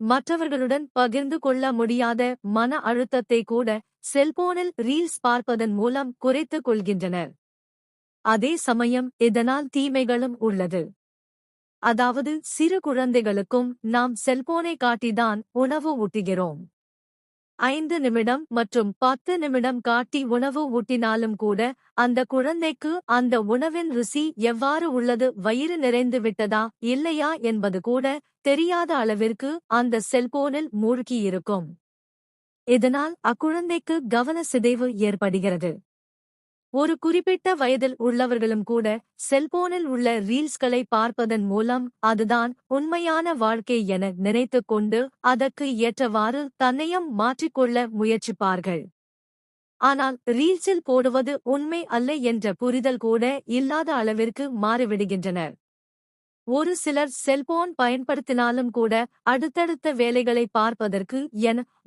மற்றவர்களுடன் பகிர்ந்து கொள்ள முடியாத மன அழுத்தத்தை கூட செல்போனில் ரீல்ஸ் பார்ப்பதன் மூலம் குறைத்துக் கொள்கின்றனர். அதே சமயம் இதனால் தீமைகளும் உள்ளது. அதாவது சிறு குழந்தைகளுக்கும் நாம் செல்போனை காட்டிதான் உணவு ஊட்டுகிறோம். ஐந்து நிமிடம் மற்றும் பத்து நிமிடம் காட்டி உணவு ஊட்டினாலும் கூட அந்த குழந்தைக்கு அந்த உணவின் ருசி எவ்வாறு உள்ளது வயிறு நிறைந்து விட்டதா இல்லையா என்பது கூட தெரியாத அளவிற்கு அந்த செல்போனில் மூழ்கியிருக்கும். இதனால் அக்குழந்தைக்கு கவன சிதைவு ஏற்படுகிறது. ஒரு குறிப்பிட்ட வயதில் உள்ளவர்களும் கூட செல்போனில் உள்ள ரீல்ஸ்களை பார்ப்பதன் மூலம் அதுதான் உண்மையான வாழ்க்கை என நினைத்துக் கொண்டு அதற்கு ஏற்றவாறு தன்னையும் மாற்றிக்கொள்ள முயற்சிப்பார்கள். ஆனால் ரீல்ஸில் போடுவது உண்மை அல்ல என்ற புரிதல் கூட இல்லாத அளவிற்கு மாறிவிடுகின்றனர். ஒரு சிலர் செல்போன் பயன்படுத்தினாலும் கூட அடுத்தடுத்த வேலைகளை பார்ப்பதற்கு என